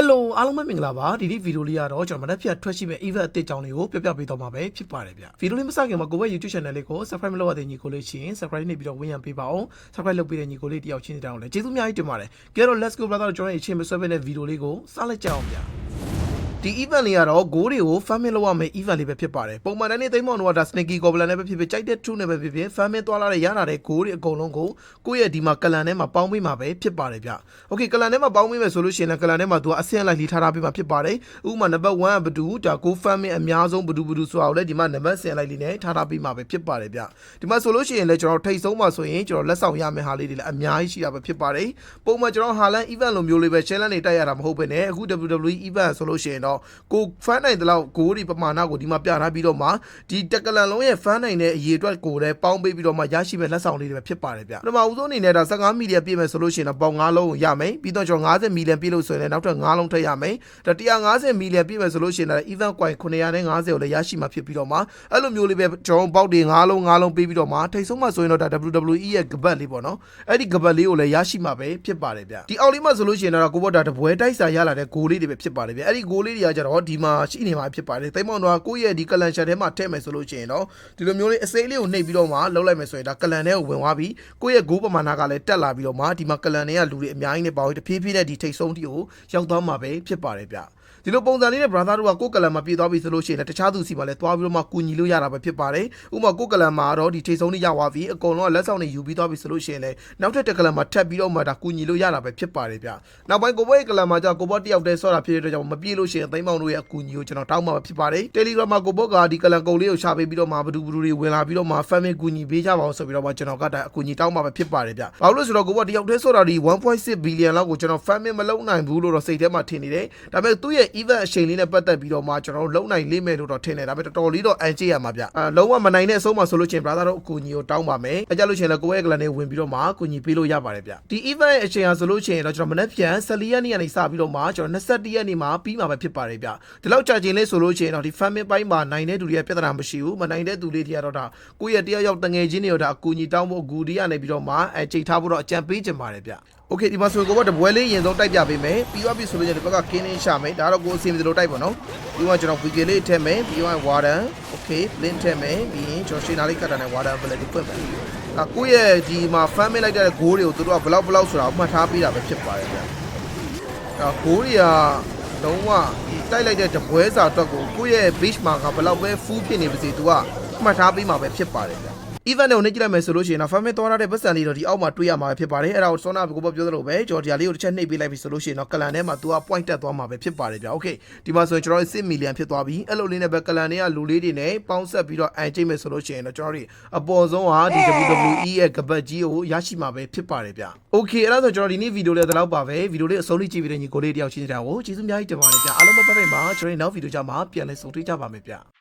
Hello အားလုံးပဲမင်္ဂလာပါဒီနေ့ဗီဒီယိုလေးကတော့ကျွန်တော်မနက်ဖြန်ထွက်ရှိမဲ့ event အသစ်ကြောင်းလေးကိုပြပြပေးတော့မှာပဲဖြစ်ပါတယ်ဗျဗီဒီယိုလေးမစခင်မှာကိုယ့်ရဲ့ YouTube channel လေးကို subscribe မလုပ်ရတဲ့ညီကိုလေးရှိရင် subscribe နေပြီးတော့ဝင်ရပေးပါအောင် subscribe လုပ်ပေးတဲ့ညီကိုလေးတယောက်ချင်းစီတောင်းလဲကျေးဇူးအများကြီးတင်ပါတယ်ကြတော့ let's go brother ကျွန်တော်ရဲ့အချိန်မဆွဲဘဲနဲ့ဗီဒီယိုလေးကိုစလိုက်ကြအောင်ဗျ ဒီ event လေးကတော့ goal တွေကို farming လုပ်ရမယ့် event လေးပဲဖြစ်ပါတယ်ပုံမှန်တိုင်းနေ့သိမ်းမောင်တော့ဒါ sneaky goblin နဲ့ပဲဖြစ်ဖြစ်ကြိုက်တဲ့ true နဲ့ပဲဖြစ်ဖြစ် farming သွားလာတဲ့ရလာတဲ့ goal တွေအကုန်လုံးကိုကိုယ့်ရဲ့ဒီမှာကလန်ထဲမှာပေါင်းပေးမှာပဲဖြစ်ပါတယ်ဗျ okay ကလန်ထဲမှာပေါင်းပေးမယ်ဆိုလို့ရှိရင်လည်းကလန်ထဲမှာသူကအဆင့်လိုက်လီထားထားပေးမှာဖြစ်ပါတယ်ဥပမာ number 1ကဘဒူဒါကို farming အများဆုံးဘဒူဘဒူဆိုတာကိုလည်းဒီမှာ number ဆင်လိုက်လီနဲ့ထားထားပေးမှာပဲဖြစ်ပါတယ်ဗျဒီမှာဆိုလို့ရှိရင်လည်းကျွန်တော်ထိတ်ဆုံးမှာဆိုရင်ကျွန်တော်လက်ဆောင်ရမယ့်ဟာလေးတွေလည်းအများကြီးရှိတာပဲဖြစ်ပါတယ်ပုံမှန်ကျွန်တော်ဟာလန် event လိုမျိုးလေးပဲ challenge တွေတိုက်ရတာမဟုတ်ဘဲနဲ့အခု WWE event ဆိုလို့ရှိရင်တော့ကို fan နိုင်တဲ့လောက်ဂိုးတွေပမာဏကိုဒီမှာပြထားပြီးတော့မှဒီတက်ကလန်လုံးရဲ့ fan နိုင်တဲ့အရေးအတွက်ကိုလည်းပေါင်းပေးပြီးတော့မှရရှိမဲ့လက်ဆောင်လေးတွေပဲဖြစ်ပါတယ်ဗျပထမဦးဆုံးအနေနဲ့ဒါ15မီလီယံပြည့်မယ်ဆိုလို့ရှိရင်တော့ပေါင်9လုံးကိုရမယ်ပြီးတော့ကျွန်တော်50မီလီယံပြည့်လို့ဆိုရင်လည်းနောက်ထပ်9လုံးထပ်ရမယ်ဒါ150မီလီယံပြည့်မယ်ဆိုလို့ရှိရင်လည်း event coin 950ကိုလည်းရရှိမှာဖြစ်ပြီးတော့မှအဲ့လိုမျိုးလေးပဲကျွန်တော်ပေါက်တွေ9လုံး9လုံးပေးပြီးတော့မှထိတ်ဆုံးမှဆိုရင်တော့ဒါ WWE ရဲ့ကပတ်လေးပေါ့နော်အဲ့ဒီကပတ်လေးကိုလည်းရရှိမှာပဲဖြစ်ပါတယ်ဗျဒီအောက်လေးမှာဆိုလို့ရှိရင်တော့ကိုဘောဒါတပွဲတိုက်စာရလာတဲ့ဂိုးလေးတွေပဲဖြစ်ပါတယ်ဗျအဲ့ဒီဂိုးလေးတွေကကြတော့ဒီမှာရှိနေမှာဖြစ်ပါတယ်သိမ်းမောင်တော့ကိုယ့်ရဲ့ဒီကလန်ချက်ထဲမှာထည့်မယ်ဆိုလို့ရှိရင်တော့ဒီလိုမျိုးလေးအစိမ်းလေးကိုနှိပ်ပြီးတော့မှလှုပ်လိုက်မယ်ဆိုရင်ဒါကလန်ထဲကိုဝင်သွားပြီးကိုယ့်ရဲ့ဂိုးပမာဏကလည်းတက်လာပြီးတော့မှဒီမှာကလန်တွေကလူတွေအများကြီးနဲ့ပေါင်းပြီးတဖြည်းဖြည်းနဲ့ဒီထိတ်ဆုံးတီကိုရောက်သွားမှာပဲဖြစ်ပါတယ်ဗျ ဒီလိုပုံစံလေးနဲ့ brother တို့ကကိုယ်ကလန်မှာပြေးသွားပြီဆိုလို့ရှိရင်လည်းတခြားသူစီမှာလည်းသွားပြီးတော့မှကူညီလို့ရတာပဲဖြစ်ပါတယ်။ဥပမာကိုယ်ကလန်မှာတော့ဒီထိတ်ဆုံးလေးရောက်သွားပြီအကုန်လုံးကလက်ဆောင်တွေယူပြီးသွားပြီဆိုလို့ရှိရင်လည်းနောက်ထပ်တက်ကလန်မှာထပ်ပြီးတော့မှဒါကူညီလို့ရတာပဲဖြစ်ပါတယ်ဗျ။နောက်ပိုင်းကိုဘွဲကလန်မှာじゃကိုဘောတယောက်တည်းဆော့တာဖြစ်တဲ့အတွက်ကြောင့်မပြေလို့ရှိရင်သိမ်းမောင်တို့ရဲ့အကူအညီကိုကျွန်တော်တောင်းမှာပဲဖြစ်ပါတယ်။ Telegram မှာကိုဘောကဒီကလန်ကုံလေးကိုရှာပေးပြီးတော့မှဘဒူဘဒူတွေဝင်လာပြီးတော့မှ family ကူညီပေးကြပါအောင်ဆိုပြီးတော့မှကျွန်တော်ကဒါအကူအညီတောင်းမှာပဲဖြစ်ပါတယ်ဗျ။ဘာလို့လဲဆိုတော့ကိုဘောတယောက်တည်းဆော့တာဒီ1.6 billion လောက်ကိုကျွန်တော် family မလုံနိုင်ဘူးလို့တော့စိတ်ထဲမှာထင်နေတယ်။ဒါပေမဲ့သူ့ရဲ့ event အချိန်လေးနဲ့ပတ်သက်ပြီးတော့မှကျွန်တော်တို့လုံနိုင်လိမ့်မယ်လို့တော့ထင်တယ်ဒါပေမဲ့တော်တော်လေးတော့အန်ကျရမှာဗျ။အဲလုံးဝမနိုင်တဲ့အဆုံးမှာဆိုလို့ချင်း brother တို့အကူအညီကိုတောင်းပါမယ်။အဲကြလို့ချင်းလည်းကိုယ့်ရဲ့ကလန်နဲ့ဝင်ပြီးတော့မှအကူအညီပေးလို့ရပါတယ်ဗျ။ဒီ event ရဲ့အချိန်ဟာဆိုလို့ချင်းတော့ကျွန်တော်မနေ့ပြန်14ရက်နေ့ကနေစပြီးတော့မှကျွန်တော်21ရက်နေ့မှာပြီးမှာပဲဖြစ်ပါတယ်ဗျ။ဒီလောက်ကြာချိန်လေးဆိုလို့ချင်းတော့ဒီ family ပိုင်းမှာနိုင်တဲ့သူတွေကပြဿနာမရှိဘူး။မနိုင်တဲ့သူလေးတွေကတော့ဒါကိုယ့်ရဲ့တရားရောက်တငယ်ချင်းတွေတော့ဒါအကူအညီတောင်းဖို့အကူဒီကနေပြီးတော့မှအဲချိန်ထားဖို့တော့အကြံပေးချင်ပါတယ်ဗျ။ Okay ဒီမှာဆိုကိုကတပွဲလေးရင်ဆုံးတိုက်ပြပေးမယ်ပြီးသွားပြီဆိုလို့ကျွန်တော်ဒီဘက်ကကင်းင်းရှာမယ်ဒါတော့ကိုအစီအစဉ်လိုတိုက်ပါနော်ပြီးတော့ကျွန်တော် VK လေးထည့်မယ်ပြီးတော့ Warden Okay Link ထည့်မယ်ပြီးရင်ကျွန်တော်ရှင်းနာလေးကတ်တာနဲ့ Warden ပလက်ဒီဖွင့်မယ်ဒါကိုယ့်ရဲ့ဒီမှာ fan မိတ်လိုက်တဲ့ဂိုးတွေကိုသူတို့ကဘလောက်ဘလောက်ဆိုတာမှတ်ထားပေးတာပဲဖြစ်ပါတယ်ဗျဒါဂိုးတွေကလုံးဝတိုက်လိုက်တဲ့တပွဲစာအတွက်ကိုကိုယ့်ရဲ့ beach မှာကဘလောက်ပဲ full ဖြစ်နေပါစေသူကမှတ်ထားပေးမှာပဲဖြစ်ပါတယ်ဗျ event ကိုနှိပ်ကြည့်လိုက်မယ်ဆိုလို့ရှိရင်တော့ family သွားရတဲ့ပတ်စံလေးတော့ဒီအောက်မှာတွေ့ရမှာဖြစ်ပါတယ်အဲ့ဒါကိုစောနာကိုပြောသလိုပဲကျွန်တော်ဒီဟာလေးကိုတစ်ချက်နှိပ်ပေးလိုက်ပြီဆိုလို့ရှိရင်တော့ကလန်ထဲမှာ तू က point တက်သွားမှာပဲဖြစ်ပါတယ်ဗျာ okay ဒီမှာဆိုရင်ကျွန်တော်6 million ဖြစ်သွားပြီအဲ့လိုလေးနဲ့ပဲကလန်တွေကလူလေးတွေနဲ့ပေါင်းဆက်ပြီးတော့အန်ကျိတ်မယ်ဆိုလို့ရှိရင်တော့ကျွန်တော်တို့အပေါ်ဆုံးဟာဒီ WWE ရဲ့ကပတ်ကြီးကိုရရှိမှာပဲဖြစ်ပါတယ်ဗျာ okay အဲ့ဒါဆိုကျွန်တော်ဒီနေ့ဗီဒီယိုလေးဒီလောက်ပါပဲဗီဒီယိုလေးအဆုံးထိကြည့်ပြီးတဲ့ညီကိုလေးတယောက်ချင်းတယောက်ကိုကျေးဇူးအများကြီးတင်ပါတယ်ဗျာအားလုံးပဲပတ်သက်ပါကျွန်တော်နောက်ဗီဒီယိုကြမှာပြန်လည်ဆုံတွေ့ကြပါမယ်ဗျာ